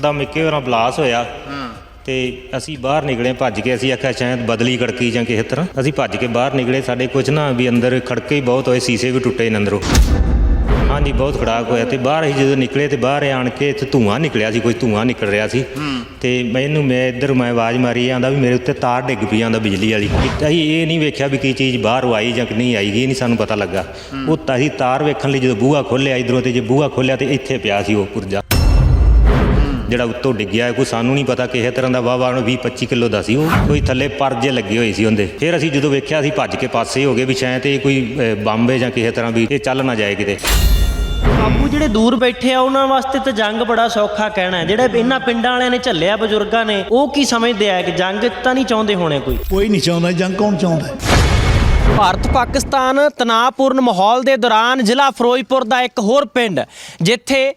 ਦਾ ਮਿੱਕੇ ਹੋਰਾਂ ਬਲਾਸ ਹੋਇਆ। ਹਾਂ। ਤੇ ਅਸੀਂ ਬਾਹਰ ਨਿਕਲੇ ਭੱਜ ਕੇ ਅਸੀਂ ਆਖਿਆ ਸ਼ਾਇਦ ਬਦਲੀ ਖੜਕੀ ਜਾਂ ਕਿਸੇ ਤਰ੍ਹਾਂ। ਅਸੀਂ ਭੱਜ ਕੇ ਬਾਹਰ ਨਿਕਲੇ ਸਾਡੇ ਕੁਝ ਨਾ ਵੀ ਅੰਦਰ ਖੜਕੇ ਹੀ ਬਹੁਤ ਹੋਏ ਸੀਸੇ ਵੀ ਟੁੱਟੇ ਨੇ ਅੰਦਰੋਂ ਹਾਂਜੀ ਬਹੁਤ ਖੜਾਕ ਹੋਇਆ ਤੇ ਬਾਹਰ ਅਸੀਂ ਜਦੋਂ ਨਿਕਲੇ ਤੇ ਬਾਹਰ ਆਣ ਕੇ ਇੱਥੇ ਧੂਆਂ ਨਿਕਲਿਆ ਸੀ ਕੋਈ ਧੂਆਂ ਨਿਕਲ ਰਿਹਾ ਸੀ। ਤੇ ਮੈਨੂੰ ਮੈਂ ਇੱਧਰ ਮੈਂ ਆਵਾਜ਼ ਮਾਰੀ ਆਂਦਾ ਵੀ ਮੇਰੇ ਉੱਤੇ ਤਾਰ ਡਿੱਗ ਪਈ ਆਂਦਾ ਬਿਜਲੀ ਵਾਲੀ। ਅਸੀਂ ਇਹ ਨਹੀਂ ਵੇਖਿਆ ਵੀ ਕੀ ਚੀਜ਼ ਬਾਹਰੋਂ ਆਈ ਜਾਂ ਕਿ ਨਹੀਂ ਆਈ ਇਹ ਨਹੀਂ ਸਾਨੂੰ ਪਤਾ ਲੱਗਾ। ਉਹ ਤਾਂ ਅਸੀਂ ਤਾਰ ਵੇਖਣ ਲਈ ਜਦੋਂ ਬੂਹਾ ਖੋਲ੍ਹਿਆ ਇਧਰੋਂ ਤੇ ਜੇ ਬੂਹਾ ਖੋਲ੍ਹਿਆ ਤੇ ਇੱਥੇ ਪਿਆ ਸੀ ਉਹ ਪੁਰਜਾ। ਜਿਹੜਾ ਉੱਤੋਂ ਡਿੱਗਿਆ ਹੈ, ਕੋਈ ਸਾਨੂੰ ਨਹੀਂ ਪਤਾ ਕਿਸੇ ਤਰ੍ਹਾਂ ਦਾ ਵਾਵਾ ਨੂੰ 20 25 ਕਿਲੋ ਦਾ ਸੀ ਉਹ। ਕੋਈ ਥੱਲੇ ਪਰਜੇ ਲੱਗੇ ਹੋਏ ਸੀ ਉਹਦੇ। ਫਿਰ ਅਸੀਂ ਜਦੋਂ ਵੇਖਿਆ ਅਸੀਂ ਭੱਜ ਕੇ ਪਾਸੇ ਹੋ ਗਏ ਵੀ ਸ਼ਾਇਦ ਇਹ ਕੋਈ ਬੰਬ ਜਾਂ ਕਿਸੇ ਤਰ੍ਹਾਂ ਵੀ ਇਹ ਚੱਲ ਨਾ ਜਾਏ ਕਿਤੇ। ਬਾਪੂ ਜਿਹੜੇ ਦੂਰ ਬੈਠੇ ਆ ਉਹਨਾਂ ਵਾਸਤੇ ਤਾਂ ਜੰਗ ਬੜਾ ਸੌਖਾ ਕਹਿਣਾ ਹੈ। ਜਿਹੜੇ ਇਹਨਾਂ ਪਿੰਡਾਂ ਵਾਲਿਆਂ ਨੇ ਝੱਲਿਆ ਬਜ਼ੁਰਗਾਂ ਨੇ ਉਹ ਕੀ ਸਮਝਦੇ ਆ ਕਿ ਜੰਗ ਤਾਂ ਨਹੀਂ ਚਾਹੁੰਦੇ ਹੋਣੇ ਕੋਈ? ਕੋਈ ਨਹੀਂ ਚਾਹੁੰਦਾ ਜੰਗ ਕੌਣ ਚਾਹੁੰਦਾ? ਭਾਰਤ ਪਾਕਿਸਤਾਨ ਤਣਾਅਪੂਰਨ ਮਾਹੌਲ ਦੇ ਦੌਰਾਨ ਜ਼ਿਲ੍ਹਾ ਫਿਰੋਜ਼ਪੁਰ ਦਾ ਇੱਕ ਹੋਰ ਪਿੰਡ ਜਿੱਥੇ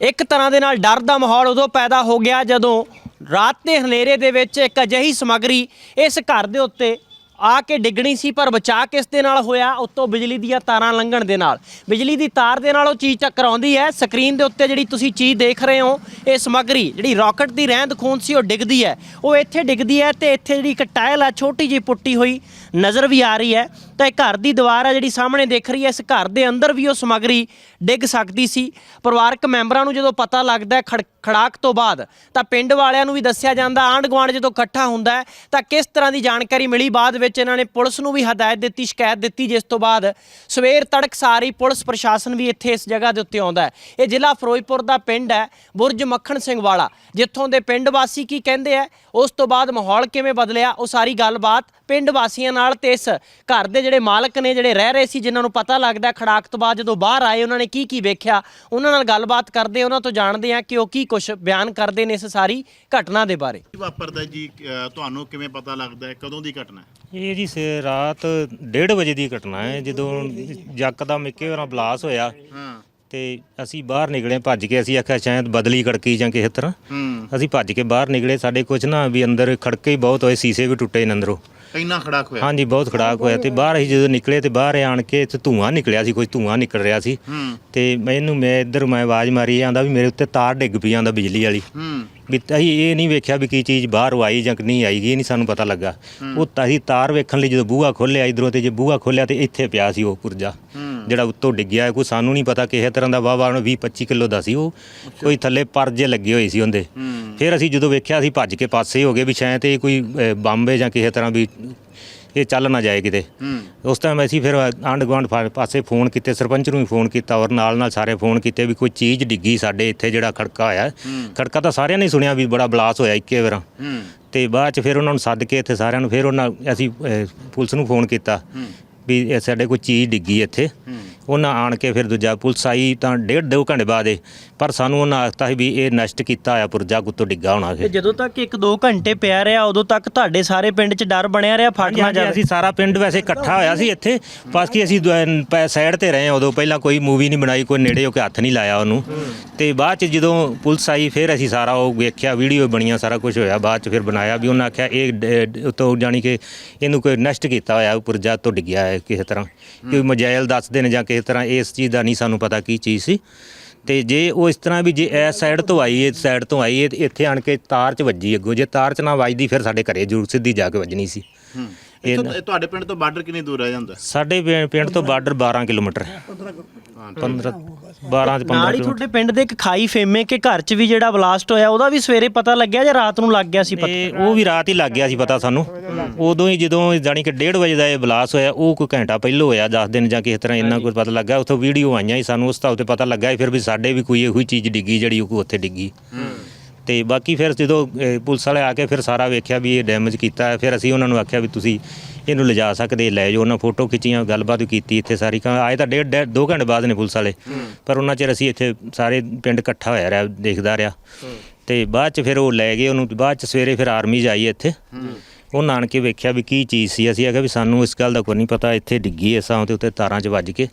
ਇੱਕ ਤਰ੍ਹਾਂ ਦੇ ਨਾਲ ਡਰ ਦਾ ਮਾਹੌਲ ਉਦੋਂ ਪੈਦਾ ਹੋ ਗਿਆ ਜਦੋਂ ਰਾਤ ਦੇ ਹਨੇਰੇ ਦੇ ਵਿੱਚ ਇੱਕ ਅਜਿਹੀ ਸਮੱਗਰੀ ਇਸ ਘਰ ਦੇ ਉੱਤੇ ਆ ਕੇ ਡਿੱਗਣੀ ਸੀ, ਪਰ ਬਚਾ ਕਿਸ ਦੇ ਨਾਲ ਹੋਇਆ? ਉੱਤੋਂ ਬਿਜਲੀ ਦੀਆਂ ਤਾਰਾਂ ਲੰਘਣ ਦੇ ਨਾਲ। ਬਿਜਲੀ ਦੀ ਤਾਰ ਦੇ ਨਾਲ ਉਹ ਚੀਜ਼ ਟਕਰਾਉਂਦੀ ਹੈ। ਸਕਰੀਨ ਦੇ ਉੱਤੇ ਜਿਹੜੀ ਤੁਸੀਂ ਚੀਜ਼ ਦੇਖ ਰਹੇ ਹੋ, ਇਹ ਸਮੱਗਰੀ, ਜਿਹੜੀ ਰਾਕਟ ਦੀ ਰਹਿੰਦ ਖੂੰਦ ਸੀ, ਉਹ ਡਿੱਗਦੀ ਹੈ। ਉਹ ਇੱਥੇ ਡਿੱਗਦੀ ਹੈ ਤੇ ਇੱਥੇ ਜਿਹੜੀ ਇੱਕ ਟਾਇਲ ਆ, ਛੋਟੀ ਜਿਹੀ ਪੁੱਟੀ ਹੋਈ ਨਜ਼ਰ ਵੀ ਆ ਰਹੀ ਹੈ। ਤਾਂ ਇਹ ਘਰ ਦੀ ਦੀਵਾਰ ਆ ਜਿਹੜੀ ਸਾਹਮਣੇ ਦੇਖ ਰਹੀ ਹੈ, ਇਸ ਘਰ ਦੇ ਅੰਦਰ ਵੀ ਉਹ ਸਮੱਗਰੀ ਡਿੱਗ ਸਕਦੀ ਸੀ। ਪਰਿਵਾਰਕ ਮੈਂਬਰਾਂ ਨੂੰ ਜਦੋਂ ਪਤਾ ਲੱਗਦਾ ਹੈ ਖੜ- ਖੜਾਕ ਤੋਂ ਬਾਅਦ, ਤਾਂ ਪਿੰਡ ਵਾਲਿਆਂ ਨੂੰ ਵੀ ਦੱਸਿਆ ਜਾਂਦਾ ਆਂਢ ਗੁਆਂਢ ਜਦੋਂ ਇਕੱਠਾ ਹੁੰਦਾ ਤਾਂ ਕਿਸ ਤਰ੍ਹਾਂ ਦੀ ਜਾਣਕਾਰੀ ਮਿਲੀ? ਬਾਅਦ ਵਿੱਚ ਇਹਨਾਂ ਨੇ ਪੁਲਿਸ ਨੂੰ ਵੀ ਹਦਾਇਤ ਦਿੱਤੀ, ਸ਼ਿਕਾਇਤ ਦਿੱਤੀ, ਜਿਸ ਤੋਂ ਬਾਅਦ ਸਵੇਰ ਤੜਕ ਸਾਰੀ ਪੁਲਿਸ ਪ੍ਰਸ਼ਾਸਨ ਵੀ ਇੱਥੇ ਇਸ ਜਗ੍ਹਾ ਦੇ ਉੱਤੇ ਆਉਂਦਾ ਇਹ ਜ਼ਿਲ੍ਹਾ ਫਿਰੋਜ਼ਪੁਰ ਦਾ ਪਿੰਡ ਹੈ, ਬੁਰਜ ਮੱਖਣ ਸਿੰਘ ਵਾਲਾ, ਜਿੱਥੋਂ ਦੇ ਪਿੰਡ ਵਾਸੀ ਕੀ ਕਹਿੰਦੇ ਆ, ਉਸ ਤੋਂ ਬਾਅਦ ਮਾਹੌਲ ਕਿਵੇਂ ਬਦਲਿਆ, ਉਹ ਸਾਰੀ ਗੱਲਬਾਤ ਪਿੰਡ ਵਾਸੀਆਂ ਨਾਲ ਤੇ ਇਸ ਘਰ ਦੇ ਜਿਹੜੇ ਮਾਲਕ ਨੇ ਜਿਹੜੇ ਰਹਿ ਰਹੇ ਸੀ ਜਿਨ੍ਹਾਂ ਨੂੰ ਪਤਾ ਲੱਗਦਾ ਖੜਾਕ ਤੋਂ ਬਾਅਦ ਜਦੋਂ ਬਾਹਰ ਆਏ ਉਹਨਾਂ ਨੇ ਕੀ ਕੀ ਵੇਖਿਆ ਉਹਨਾਂ ਨਾਲ ਗੱਲਬਾਤ ਕਰਦੇ ਉਹਨਾਂ ਤੋਂ ਜਾਣਦੇ ਆ ਕਿ ਉਹ ਕੀ ਕੁਝ ਬਿਆਨ ਕਰਦੇ ਨੇ ਇਸ ਸਾਰੀ ਘਟਨਾ ਦੇ ਬਾਰੇ। ਕੀ ਵਾਪਰਦਾ ਜੀ? ਅ, ਤੁਹਾਨੂੰ ਕਿਵੇਂ ਪਤਾ ਲੱਗਦਾ ਹੈ? ਕਦੋਂ ਦੀ ਘਟਨਾ ਹੈ? ਇਹ ਜੀ ਸੇ ਰਾਤ 1:30 ਵਜੇ ਦੀ ਘਟਨਾ ਹੈ ਜਦੋਂ ਯਕਦਮ ਮਿੱਕੇ ਹੋਰਾਂ ਬਲਾਸ ਹੋਇਆ ਹਾਂ। ਤੇ ਅਸੀਂ ਬਾਹਰ ਨਿਕਲੇ ਭੱਜ ਕੇ ਅਸੀਂ ਆਖਿਆ ਸ਼ਾਇਦ ਬਦਲੀ ਖੜਕੀ ਜਾਂ ਕਿਸੇ ਤਰ੍ਹਾਂ? ਹੂੰ। ਅਸੀਂ ਭੱਜ ਕੇ ਬਾਹਰ ਨਿਕਲੇ ਸਾਡੇ ਕੁਝ ਨਾ ਵੀ ਅੰਦਰ ਖੜਕੇ ਹੀ ਬਹੁਤ ਹੋਏ ਸੀਸੇ ਵੀ ਟੁੱਟੇ ਨੇ ਅੰਦਰੋਂ। ਇੰਨਾ ਖੜਾਕ ਹੋਇਆ? ਹਾਂਜੀ ਬਹੁਤ ਖੜਾਕ ਹੋਇਆ ਤੇ ਬਾਹਰ ਅਸੀਂ ਜਦੋਂ ਨਿਕਲੇ ਤੇ ਬਾਹਰ ਆਣ ਕੇ ਇੱਥੇ ਧੂਆਂ ਨਿਕਲਿਆ ਸੀ ਕੋਈ ਧੂਆਂ ਨਿਕਲ ਰਿਹਾ ਸੀ। ਹੂੰ। ਤੇ ਮੈਨੂੰ ਮੈਂ ਇੱਧਰ ਮੈਂ ਆਵਾਜ਼ ਮਾਰੀ ਆਂਦਾ ਵੀ ਮੇਰੇ ਉੱਤੇ ਤਾਰ ਡਿੱਗ ਪਈ ਆਂਦਾ ਬਿਜਲੀ ਵਾਲੀ। ਹੂੰ। ਵੀ ਅਸੀਂ ਇਹ ਨਹੀਂ ਵੇਖਿਆ ਵੀ ਕੀ ਚੀਜ਼ ਬਾਹਰੋਂ ਆਈ ਜਾਂ ਨਹੀਂ ਆਈ ਇਹ ਨਹੀਂ ਸਾਨੂੰ ਪਤਾ ਲੱਗਾ। ਉਹ ਤਾਂ ਅਸੀਂ ਤਾਰ ਵੇਖਣ ਲਈ ਜਦੋਂ ਬੂਹਾ ਖੋਲ੍ਹਿਆ ਇਧਰੋਂ ਤੇ ਜੇ ਬੂਹਾ ਖੋਲ੍ਹਿਆ ਤੇ ਇੱਥੇ ਪਿਆ ਸੀ ਉਹ ਪੁਰਜਾ। ਜਿਹੜਾ ਉੱਤੋਂ ਡਿੱਗਿਆ ਕੋਈ ਸਾਨੂੰ ਨਹੀਂ ਪਤਾ ਕਿਸੇ ਤਰ੍ਹਾਂ ਦਾ ਵਾਵਾ ਨੂੰ 20 25 ਕਿਲੋ ਦਾ ਸੀ ਉਹ। ਕੋਈ ਥੱਲੇ ਪਰਜੇ ਲੱਗੇ ਹੋਏ ਸੀ ਉਹਦੇ। ਫਿਰ ਅਸੀਂ ਜਦੋਂ ਵੇਖਿਆ ਅਸੀਂ ਭੱਜ ਕੇ ਪਾਸੇ ਹੋ ਗਏ ਵੀ ਸ਼ਾਇਦ ਇਹ ਕੋਈ ਬੰਬ ਜਾਂ ਕਿਸੇ ਤਰ੍ਹਾਂ ਵੀ ਇਹ ਚੱਲ ਨਾ ਜਾਏ ਕਿਤੇ। ਉਸ ਟਾਈਮ ਅਸੀਂ ਫਿਰ ਆਂਢ ਗੁਆਂਢ ਫਾ- ਪਾਸੇ ਫੋਨ ਕੀਤੇ ਸਰਪੰਚ ਨੂੰ ਵੀ ਫੋਨ ਕੀਤਾ ਔਰ ਨਾਲ ਨਾਲ ਸਾਰੇ ਫੋਨ ਕੀਤੇ ਵੀ ਕੋਈ ਚੀਜ਼ ਡਿੱਗੀ ਸਾਡੇ ਇੱਥੇ ਜਿਹੜਾ ਖੜਕਾ ਹੋਇਆ। ਖੜਕਾ ਤਾਂ ਸਾਰਿਆਂ ਨੇ ਸੁਣਿਆ ਵੀ ਬੜਾ ਬਲਾਸ ਹੋਇਆ ਇੱਕੇ ਵਾਰਾਂ। ਤੇ ਬਾਅਦ ਚ ਫਿਰ ਉਹਨਾਂ ਨੂੰ ਸੱਦ ਕੇ ਇੱਥੇ ਸਾਰਿਆਂ ਨੂੰ ਫਿਰ ਉਹਨਾਂ ਅਸੀਂ ਪੁਲਿਸ ਨੂੰ ਫੋਨ ਕੀਤਾ। ਵੀ ਇਹ ਸਾਡੇ ਕੋਈ ਚੀਜ਼ ਡਿੱਗੀ ਇੱਥੇ। ਉਹਨਾਂ ਆਣ ਕੇ ਫਿਰ ਦੂਜਾ ਪੁਲਿਸ ਆਈ ਤਾਂ ਡੇਢ ਦੋ ਘੰਟੇ ਬਾਅਦ ਇਹ ਪਰ ਸਾਨੂੰ ਉਹਨਾਂ ਆਖਤਾ ਸੀ ਵੀ ਇਹ ਨਸ਼ਟ ਕੀਤਾ ਹੋਇਆ ਪੁਰਜਾ ਕੁੱਤੋਂ ਡਿੱਗਾ ਹੋਣਾ ਤੇ ਇਹ। ਜਦੋਂ ਤੱਕ 1-2 ਘੰਟੇ ਪਿਆ ਰਿਹਾ ਉਦੋਂ ਤੱਕ ਤੁਹਾਡੇ ਸਾਰੇ ਪਿੰਡ 'ਚ ਡਰ ਬਣਿਆ ਰਿਹਾ ਫਟ ਨਾ ਜਾਵੇ ਅਸੀਂ ਸਾਰਾ ਪਿੰਡ ਵੈਸੇ ਇਕੱਠਾ ਹੋਇਆ ਸੀ ਇੱਥੇ ਬਸ ਕਿ ਅਸੀਂ ਸਾਈਡ ਤੇ ਰਹੇ ਉਦੋਂ ਪਹਿਲਾਂ ਕੋਈ ਮੂਵੀ ਨਹੀਂ ਬਣਾਈ ਕੋਈ ਨੇੜੇ ਹੋ ਕੇ ਹੱਥ ਨਹੀਂ ਲਾਇਆ ਉਹਨੂੰ। ਤੇ ਬਾਅਦ ਚ ਜਦੋਂ ਪੁਲਿਸ ਆਈ ਫਿਰ ਅਸੀਂ ਸਾਰਾ ਉਹ ਵੇਖਿਆ ਵੀਡੀਓ ਬਣੀਆਂ ਸਾਰਾ ਕੁਝ ਹੋਇਆ। ਬਾਅਦ ਚ ਫਿਰ ਬਣਾਇਆ ਵੀ ਉਹਨਾਂ ਆਖਿਆ ਇਹ ਉਤੋਂ ਜਾਣੀ ਕਿ ਇਹਨੂੰ ਕੋਈ ਨਸ਼ਟ ਕੀਤਾ ਹੋਇਆ ਪੁਰਜਾ ਤੋਂ ਡਿੱਗਿਆ ਹੈ ਕਿਸੇ ਤਰ੍ਹਾਂ। ਕੋਈ ਮਜਾਇਲ ਦੱਸਦੇ ਨੇ ਜਾਂ ਕਿਸੇ ਤਰ੍ਹਾਂ ਇਸ ਚੀਜ਼ ਦਾ ਨਹੀਂ ਸਾਨੂੰ ਪਤਾ ਕੀ ਚੀਜ਼ ਸੀ। ਤੇ ਜੇ ਉਹ ਇਸ ਤਰ੍ਹਾਂ ਵੀ ਜੇ ਇਸ ਸਾਈਡ ਤੋਂ ਆਈ ਇਸ ਸਾਈਡ ਤੋਂ ਆਈ ਇਹ ਤੇ ਇੱਥੇ ਆਣ ਕੇ ਤਾਰ 'ਚ ਵੱਜੀ ਅੱਗੋਂ। ਜੇ ਤਾਰ 'ਚ ਨਾ ਵੱਜਦੀ ਫਿਰ ਸਾਡੇ ਘਰੇ ਜ਼ਰੂਰ ਸਿੱਧੀ ਜਾ ਕੇ ਵੱਜਣੀ ਸੀ। ਹੂੰ। ਇਹ ਇੱਥੋਂ- ਤੁਹਾਡੇ ਪਿੰਡ ਤੋਂ ਬਾਰਡਰ ਕਿੰਨੀ ਦੂਰ ਰਹਿ ਜਾਂਦਾ? ਸਾਡੇ ਪਿੰ- ਪਿੰਡ ਤੋਂ ਬਾਰਡਰ 12 ਕਿਲੋਮੀਟਰ ਹੈ। 15 12 ਚ 15 ਨਾਲ ਹੀ ਤੁਹਾਡੇ ਪਿੰਡ ਦੇ ਇੱਕ ਖਾਈ ਫੇਮੇ ਕੇ ਘਰ 'ਚ ਵੀ ਜਿਹੜਾ ਬਲਾਸਟ ਹੋਇਆ ਉਹਦਾ ਵੀ ਸਵੇਰੇ ਪਤਾ ਲੱਗਿਆ ਜਾਂ ਰਾਤ ਨੂੰ ਲੱਗ ਗਿਆ ਸੀ ਪਤਾ? ਤੇ ਉਹ ਵੀ ਰਾਤ ਹੀ ਲੱਗ ਗਿਆ ਸੀ ਪਤਾ ਸਾਨੂੰ। ਉਦੋਂ ਹੀ ਜਦੋਂ ਜਾਣੀ ਕਿ 1:30 ਵਜੇ ਦਾ ਇਹ ਬਲਾਸ ਹੋਇਆ ਉਹ ਕੋਈ ਘੰਟਾ ਪਹਿਲਾਂ ਹੋਇਆ 10 ਦਿਨ ਜਾਂ ਕਿਸੇ ਤਰ੍ਹਾਂ ਇੰਨਾ ਕੁਝ ਪਤਾ ਲੱਗਾ ਉੱਥੋਂ ਵੀਡੀਓ ਆਈਆਂ ਸੀ ਸਾਨੂੰ ਉਸ ਤਾਂ ਉੱਤੇ ਪਤਾ ਲੱਗਾ ਸੀ ਫਿਰ ਵੀ ਸਾਡੇ ਵੀ ਕੋਈ ਇਹੋ ਹੀ ਚੀਜ਼ ਡਿੱਗੀ ਜਿਹੜੀ ਉਹ ਉੱਥੇ ਡਿੱਗੀ। ਤੇ ਬਾਕੀ ਫਿਰ ਜਦੋਂ ਅਹ, ਪੁਲਿਸ ਵਾਲੇ ਆ ਕੇ ਫਿਰ ਸਾਰਾ ਵੇਖਿਆ ਵੀ ਇਹ ਡੈਮੇਜ ਕੀਤਾ ਹੈ ਫਿਰ ਅਸੀਂ ਉਹਨਾਂ ਨੂੰ ਆਖਿਆ ਵੀ ਤੁਸੀਂ ਇਹਨੂੰ ਲਿਜਾ ਸਕਦੇ ਲੈ ਜਾਓ ਉਹਨਾਂ ਫੋਟੋ ਖਿੱਚੀਆਂ ਗੱਲਬਾਤ ਕੀਤੀ ਇੱਥੇ ਸਾਰੀ। ਕਾ ਆਏ ਤਾਂ ਡੇਢ ਡੇਢ- ਦੋ ਘੰਟੇ ਬਾਅਦ ਨੇ ਪੁਲਿਸ ਵਾਲੇ। ਪਰ ਉਹਨਾਂ ਚਿਰ ਅਸੀਂ ਇੱਥੇ ਸਾਰੇ ਪਿੰਡ ਇਕੱਠਾ ਹੋਇਆ ਰਿਹਾ ਦੇਖਦਾ ਰਿਹਾ। ਤੇ ਬਾਅਦ ਚ ਫਿਰ ਉਹ ਲੈ ਗਏ ਉਹਨੂੰ ਬਾਅਦ ਚ ਸਵੇਰੇ ਫਿਰ ਆਰਮੀ ਆਈ ਇੱਥੇ। ਉਹ ਨਾਣ ਕੇ ਵੇਖਿਆ ਵੀ ਕੀ ਚੀਜ਼ ਸੀ। ਅਸੀਂ ਆਖਿਆ ਵੀ ਸਾਨੂੰ ਇਸ ਗੱਲ ਦਾ ਕੋਈ ਨਹੀਂ ਪਤਾ ਇੱਥੇ ਡਿੱਗੀ ਐ ਸਾਂ ਤੇ ਉੱਤੇ ਤਾਰਾਂ 'ਚ ਵੱਜ ਕੇ।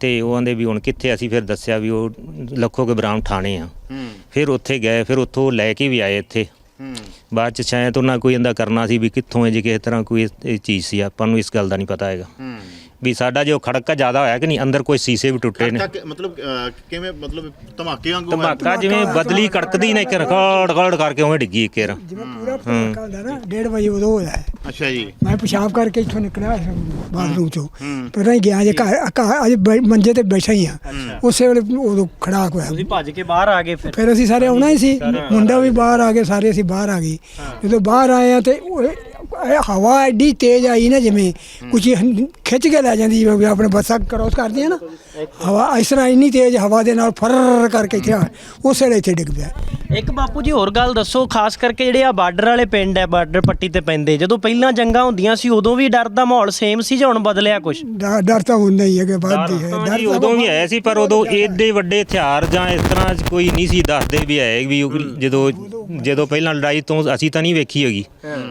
ਤੇ ਉਹ ਆਂਦੇ ਵੀ ਹੁਣ ਕਿੱਥੇ ਅਸੀਂ ਫਿਰ ਦੱਸਿਆ ਵੀ ਉਹ ਲੱਖੋ ਕੇ ਬਰਾਮ ਥਾਣੇ ਆ। ਫਿਰ ਉੱਥੇ ਗਏ ਫਿਰ ਉੱਥੋਂ ਲੈ ਕੇ ਵੀ ਆਏ ਇੱਥੇ। ਬਾਅਦ ਚ ਸ਼ਾਇਦ ਉਹਨਾਂ ਕੋਈ ਇਹਦਾ ਕਰਨਾ ਸੀ ਵੀ ਕਿੱਥੋਂ ਹੈ ਜੇ ਕਿਸੇ ਤਰ੍ਹਾਂ ਕੋਈ ਇਸ- ਇਹ ਚੀਜ਼ ਸੀ, ਆਪਾਂ ਨੂੰ ਇਸ ਗੱਲ ਦਾ ਨਹੀਂ ਪਤਾ ਹੈਗਾ। ਵੀ ਸਾਡਾ ਜੋ ਖੜਕਾ ਜ਼ਿਆਦਾ ਹੋਇਆ ਕਿ ਨਹੀਂ ਅੰਦਰ ਕੋਈ ਸੀਸੇ ਵੀ ਟੁੱਟੇ ਨੇ। ਤੱਕ ਮਤਲਬ ਅਹ, ਕਿਵੇਂ ਮਤਲਬ ਧਮਾਕੇ ਵਾਂਗੂ ਹੋਇਆ? ਧਮਾਕਾ ਜਿਵੇਂ ਬਦਲੀ ਕੜਕਦੀ ਨਾ ਇੱਕ ਰਕੜ ਰਕੜ ਕਰਕੇ ਉਵੇਂ ਡਿੱਗੀ ਇੱਕ ਵਾਰ। ਜਿਵੇਂ ਪੂਰਾ ਪਟਾਕਾ ਹੁੰਦਾ ਨਾ 1:30 ਵਜੇ ਉਦੋਂ ਹੋਇਆ ਹੈ। ਅੱਛਾ ਜੀ। ਮੈਂ ਪਿਸ਼ਾਬ ਕਰਕੇ ਇੱਥੋਂ ਨਿਕਲਿਆ ਬਾਥਰੂਮ ਚੋਂ। ਪਤਾ ਹੀ ਗਿਆ ਜੇ ਘਰ ਘਰ- ਅੱਜ ਬੈ- ਮੰਜੇ ਤੇ ਬੈਠਾ ਹੀ ਆ। ਉਸੇ ਵੇਲੇ ਉਦੋਂ ਖੜਾਕ ਹੋਇਆ। ਤੁਸੀਂ ਭੱਜ ਕੇ ਬਾਹਰ ਆ ਗਏ ਫਿਰ। ਫਿਰ ਅਸੀਂ ਸਾਰੇ ਆਉਣਾ ਹੀ ਸੀ। ਮੁੰਡਾ ਵੀ ਬਾਹਰ ਆ ਗਏ ਸਾਰੇ ਅਸੀਂ ਬਾਹਰ ਆ ਗਏ। ਜਦੋਂ ਬਾਹਰ ਆਏ ਆ ਤੇ ਉਹ- ਇਹ ਹਵਾ ਐਡੀ ਤੇਜ਼ ਆਈ ਨਾ ਜਿਵੇਂ ਕੁਝ ਖਿੱਚ ਕੇ ਲੈ ਜਾਂਦੀ ਜਿਵੇਂ ਵੀ ਆਪਣੇ ਬੱਸਾਂ ਕ੍ਰੋਸ ਕਰਦੀਆਂ ਨਾ ਹਵਾ ਇਸ ਤਰ੍ਹਾਂ ਇੰਨੀ ਤੇਜ਼ ਹਵਾ ਦੇ ਨਾਲ ਫਰ ਕਰਕੇ ਇੱਥੇ ਆ- ਉਸੇ ਵੇਲੇ ਇੱਥੇ ਡਿੱਗ ਪਿਆ। ਇੱਕ ਬਾਪੂ ਜੀ ਹੋਰ ਗੱਲ ਦੱਸੋ ਖਾਸ ਕਰਕੇ ਜਿਹੜੇ ਆ ਬਾਰਡਰ ਵਾਲੇ ਪਿੰਡ ਆ ਬਾਰਡਰ ਪੱਟੀ ਤੇ ਪੈਂਦੇ ਜਦੋਂ ਪਹਿਲਾਂ ਜੰਗਾਂ ਹੁੰਦੀਆਂ ਸੀ ਉਦੋਂ ਵੀ ਡਰ ਦਾ ਮਾਹੌਲ ਸੇਮ ਸੀ ਜਾਂ ਹੁਣ ਬਦਲਿਆ ਕੁਝ ਡਰ ਤਾਂ ਹੁੰਦਾ ਹੀ ਹੈ ਕਿ ਵੱਧਦੀ ਹੈ ਹਾਂ ਡਰ ਉਦੋਂ ਵੀ ਆਇਆ ਸੀ ਪਰ ਉਦੋਂ ਏਡੇ ਵੱਡੇ ਹਥਿਆਰ ਜਾਂ ਇਸ ਤਰ੍ਹਾਂ ਕੋਈ ਨਹੀਂ ਸੀ ਦੱਸਦੇ ਵੀ ਹੈ ਵੀ ਜਦੋਂ ਜਦੋਂ ਪਹਿਲਾਂ ਲੜਾਈ ਤੋਂ ਅਸੀਂ ਤਾਂ ਨਹੀਂ ਵੇਖੀ ਹੈਗੀ।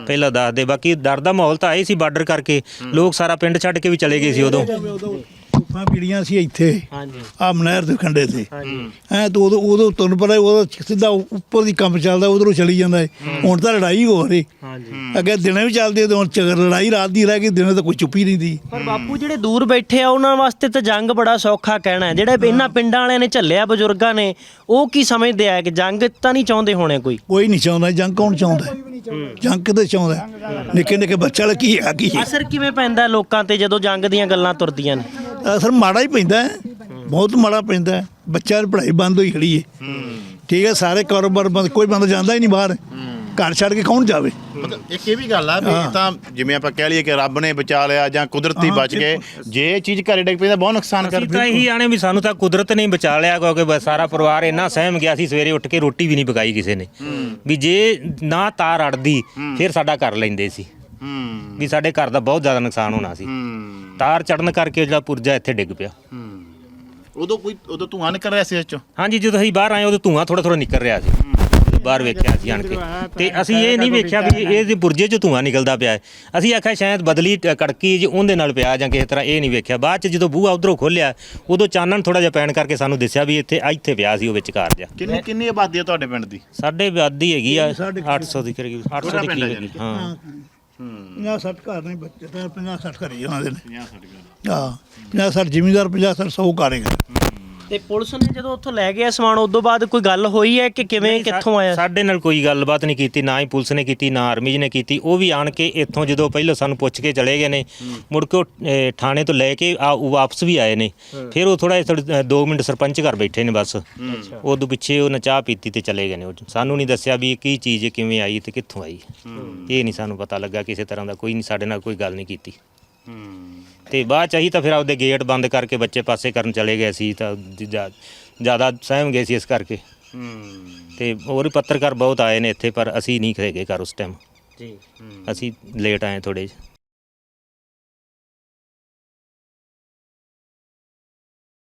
ਪਹਿਲਾਂ ਦੱਸਦੇ ਬਾਕੀ ਡਰ ਦਾ ਮਾਹੌਲ ਤਾਂ ਆਏ ਸੀ ਬਾਰਡਰ ਕਰਕੇ। ਲੋਕ ਸਾਰਾ ਪਿੰਡ ਛੱਡ ਕੇ ਵੀ ਚਲੇ ਗਏ ਸੀ ਉਦੋਂ ਧੁੱਪਾਂ ਪੀੜੀਆਂ ਸੀ ਇੱਥੇ। ਹਾਂਜੀ। ਆ ਮਨਹਿਰ ਦੇ ਕੰਢੇ ਤੇ। ਹਾਂਜੀ। ਐ ਤਾਂ ਉਦੋਂ ਉਦੋਂ ਤੁਹਾਨੂੰ ਪਤਾ ਉਦੋਂ ਸਿੱਧਾ ਉੱਪਰ ਦੀ ਕੰਮ ਚੱਲਦਾ ਉਧਰੋਂ ਚਲੀ ਜਾਂਦਾ ਹੈ। ਹੁਣ ਤਾਂ ਲੜਾਈ ਹੋ ਰਹੀ। ਹਾਂਜੀ। ਅੱਗੇ ਦਿਨੇ ਵੀ ਚੱਲਦੀ ਤੇ ਹੁਣ ਚ- ਲੜਾਈ ਰਾਤ ਦੀ ਰਹਿ ਗਈ ਦਿਨੇ ਤਾਂ ਕੋਈ ਚੁੱਪੀ ਨਹੀਂ ਦੀ। ਪਰ ਬਾਪੂ ਜਿਹੜੇ ਦੂਰ ਬੈਠੇ ਆ ਉਹਨਾਂ ਵਾਸਤੇ ਤਾਂ ਜੰਗ ਬੜਾ ਸੌਖਾ ਕਹਿਣਾ ਹੈ। ਜਿਹੜੇ ਇਹਨਾਂ ਪਿੰਡਾਂ ਵਾਲਿਆਂ ਨੇ ਝੱਲਿਆ ਬਜ਼ੁਰਗਾਂ ਨੇ ਉਹ ਕੀ ਸਮਝਦੇ ਆ ਕਿ ਜੰਗ ਤਾਂ ਨਹੀਂ ਚਾਹੁੰਦੇ ਹੋਣੇ ਕੋਈ? ਕੋਈ ਨਹੀਂ ਚਾਹੁੰਦਾ ਜੰਗ ਕੌਣ ਚਾਹੁੰਦਾ? ਜੰਗ ਕਿਤੇ ਚਾਹੁੰਦਾ? ਨਿੱਕੇ ਨਿੱਕੇ ਬੱਚਾ ਕੀ ਹੈ ਕੀ ਅਸਰ ਕਿਵੇਂ ਪੈਂਦਾ ਲੋਕਾਂ ਤੇ ਜਦੋਂ ਜੰਗ ਦੀਆਂ ਗੱਲਾਂ ਤੁਰਦੀਆਂ ਨੇ? ਅਸਰ ਮਾੜਾ ਹੀ ਪੈਂਦਾ ਹੈ। ਬਹੁਤ ਮਾੜਾ ਪੈਂਦਾ ਹੈ। ਬੱਚਿਆਂ ਦੀ ਪੜ੍ਹਾਈ ਬੰਦ ਹੋਈ ਖੜੀ ਹੈ ਠੀਕ ਹੈ ਸਾਰੇ ਕਾਰੋਬਾਰ ਬੰਦ ਕੋਈ ਬੰਦਾ ਜਾਂਦਾ ਹੀ ਨਹੀਂ ਬਾਹਰ। ਘਰ ਛੱਡ ਕੇ ਕੌਣ ਜਾਵੇ? ਮਤਲਬ ਇੱਕ ਇਹ ਵੀ ਗੱਲ ਆ ਵੀ ਇਹ ਤਾਂ ਜਿਵੇਂ ਆਪਾਂ ਕਹਿ ਲਈਏ ਕਿ ਰੱਬ ਨੇ ਬਚਾ ਲਿਆ ਜਾਂ ਕੁਦਰਤੀ ਬਚ ਗਏ ਜੇ ਇਹ ਚੀਜ਼ ਘਰੇ ਡਿੱਗ ਪਈ ਤਾਂ ਬਹੁਤ ਨੁਕਸਾਨ ਅਸੀਂ ਕਰਦੀ ਤਾਂ ਇਹੀ ਆਣੇ ਵੀ ਸਾਨੂੰ ਤਾਂ ਕੁਦਰਤ ਨੇ ਹੀ ਬਚਾ ਲਿਆ ਕਿਉਂਕਿ ਬਸ ਸਾਰਾ ਪਰਿਵਾਰ ਇੰਨਾ ਸਹਿਮ ਗਿਆ ਸੀ ਸਵੇਰੇ ਉੱਠ ਕੇ ਰੋਟੀ ਵੀ ਨਹੀਂ ਪਕਾਈ ਕਿਸੇ ਨੇ। ਵੀ ਜੇ ਨਾ ਤਾਰ ਅੜਦੀ ਫਿਰ ਸਾਡਾ ਕਰ ਲੈਂਦੇ ਸੀ। ਹੂੰ। ਵੀ ਸਾਡੇ ਘਰ ਦਾ ਬਹੁਤ ਜ਼ਿਆਦਾ ਨੁਕਸਾਨ ਹੋਣਾ ਸੀ। ਹੂੰ। ਤਾਰ ਚੜਨ ਕਰਕੇ ਜਿਹੜਾ ਪੁਰਜਾ ਇੱਥੇ ਡਿੱਗ ਪਿਆ। ਹੂੰ। ਉਦੋਂ ਕੋਈ ਉਦੋਂ ਧੂਆਂ ਨਿਕਲ ਰਿਹਾ ਸੀ ਇਸ ਚੋਂ? ਹਾਂਜੀ ਜਦੋਂ ਅਸੀਂ ਬਾਹਰ ਆਏ ਉਦੋਂ ਧੂਆਂ ਥੋੜਾ ਥੋੜਾ ਨਿਕਲ ਰਿਹਾ ਸੀ। ਬਾਹਰ ਵੇਖਿਆ ਸੀ ਆਣ ਕੇ। ਤੇ ਅਸੀਂ ਇਹ ਨਹੀਂ ਵੇਖਿਆ ਵੀ ਇਹ ਦੇ ਪੁਰਜੇ ਚੋਂ ਧੂਆਂ ਨਿਕਲਦਾ ਪਿਆ ਹੈ। ਅਸੀਂ ਆਖਿਆ ਸ਼ਾਇਦ ਬਦਲੀ ਕੜਕੀ ਜੀ ਉਹਦੇ ਨਾਲ ਪਿਆ ਜਾਂ ਕਿਸੇ ਤਰ੍ਹਾਂ ਇਹ ਨਹੀਂ ਵੇਖਿਆ। ਬਾਅਦ ਚ ਜਦੋਂ ਬੂਹਾ ਉਧਰੋਂ ਖੋਲਿਆ ਉਦੋਂ ਚਾਨਣ ਥੋੜਾ ਜਿਹਾ ਪੈਣ ਕਰਕੇ ਸਾਨੂੰ ਦੱਸਿਆ ਵੀ ਇੱਥੇ ਇੱਥੇ ਪਿਆ ਸੀ ਉਹ ਵਿਚਕਾਰ ਜਾ ਕਿੰਨੀ ਕਿੰਨੀ ਆਬਾਦੀ ਆ ਤੁਹਾਡੇ ਪਿੰਡ ਦੀ? ਸਾਡੇ ਆਬਾਦੀ ਹੈਗੀ ਆ 800 ਦੀ ਕਰੀਬ 800 ਦੀ ਕਰੀਬ। ਹਾਂ ਹੂੰ। 50 60 ਘਰ ਨੇ ਬੱਚੇ ਤਾਂ 50 60 ਘਰ ਹੀ ਉਹਨਾਂ ਦੇ ਨੇ ਹਾਂ 50 60 ਜ਼ਿਮੀਂਦਾਰ 50 60 100 ਕਾਰੇਗਰ ਤੇ ਪੁਲਿਸ ਨੇ ਜਦੋਂ ਉੱਥੋਂ ਲੈ ਗਿਆ ਸਮਾਨ ਉਦੋਂ ਬਾਅਦ ਕੋਈ ਗੱਲ ਹੋਈ ਹੈ ਕਿ ਕਿਵੇਂ ਕਿੱਥੋਂ ਆਇਆ? ਸਾਡੇ ਨਾਲ ਕੋਈ ਗੱਲਬਾਤ ਨਹੀਂ ਕੀਤੀ ਨਾ ਹੀ ਪੁਲਿਸ ਨੇ ਕੀਤੀ ਨਾ ਆਰਮੀ ਜੀ ਨੇ ਕੀਤੀ। ਉਹ ਵੀ ਆਣ ਕੇ ਇੱਥੋਂ ਜਦੋਂ ਪਹਿਲਾਂ ਸਾਨੂੰ ਪੁੱਛ ਕੇ ਚਲੇ ਗਏ ਨੇ ਮੁੜ ਕੇ ਉਹ ਅਹ, ਥਾਣੇ ਤੋਂ ਲੈ ਕੇ ਆ ਉਹ ਵਾਪਸ ਵੀ ਆਏ ਨੇ। ਫਿਰ ਉਹ ਥੋੜਾ 2 ਮਿੰਟ ਸਰਪੰਚ ਘਰ ਬੈਠੇ ਨੇ ਬਸ। ਉਦੋਂ ਪਿੱਛੇ ਉਹਨਾਂ ਚਾਹ ਪੀਤੀ ਤੇ ਚਲੇ ਗਏ ਨੇ ਉਹ। ਸਾਨੂੰ ਨਹੀਂ ਦੱਸਿਆ ਵੀ ਇਹ ਕੀ ਚੀਜ਼ ਹੈ ਕਿਵੇਂ ਆਈ ਤੇ ਕਿੱਥੋਂ ਆਈ। ਇਹ ਨਹੀਂ ਸਾਨੂੰ ਪਤਾ ਲੱਗਾ ਕਿਸੇ ਤਰ੍ਹਾਂ ਦਾ ਕੋਈ ਨਹੀਂ ਸਾਡੇ ਨਾਲ ਕੋਈ ਗੱਲ ਨਹੀਂ ਕੀਤੀ। ਤੇ ਬਾਅਦ ਚ ਅਸੀਂ ਤਾਂ ਫਿਰ ਆਪਦੇ ਗੇਟ ਬੰਦ ਕਰਕੇ ਬੱਚੇ ਪਾਸੇ ਕਰਨ ਚਲੇ ਗਏ ਸੀ ਤਾਂ ਜ਼ਿਆਦਾ ਸਹਿਮ ਗਏ ਸੀ ਇਸ ਕਰਕੇ। ਤੇ ਹੋਰ ਵੀ ਪੱਤਰਕਾਰ ਬਹੁਤ ਆਏ ਨੇ ਇੱਥੇ ਪਰ ਅਸੀਂ ਨਹੀਂ ਹੈਗੇ ਘਰ ਉਸ ਟਾਈਮ ਜੀ। ਅਸੀਂ ਲੇਟ ਆਏ ਥੋੜੇ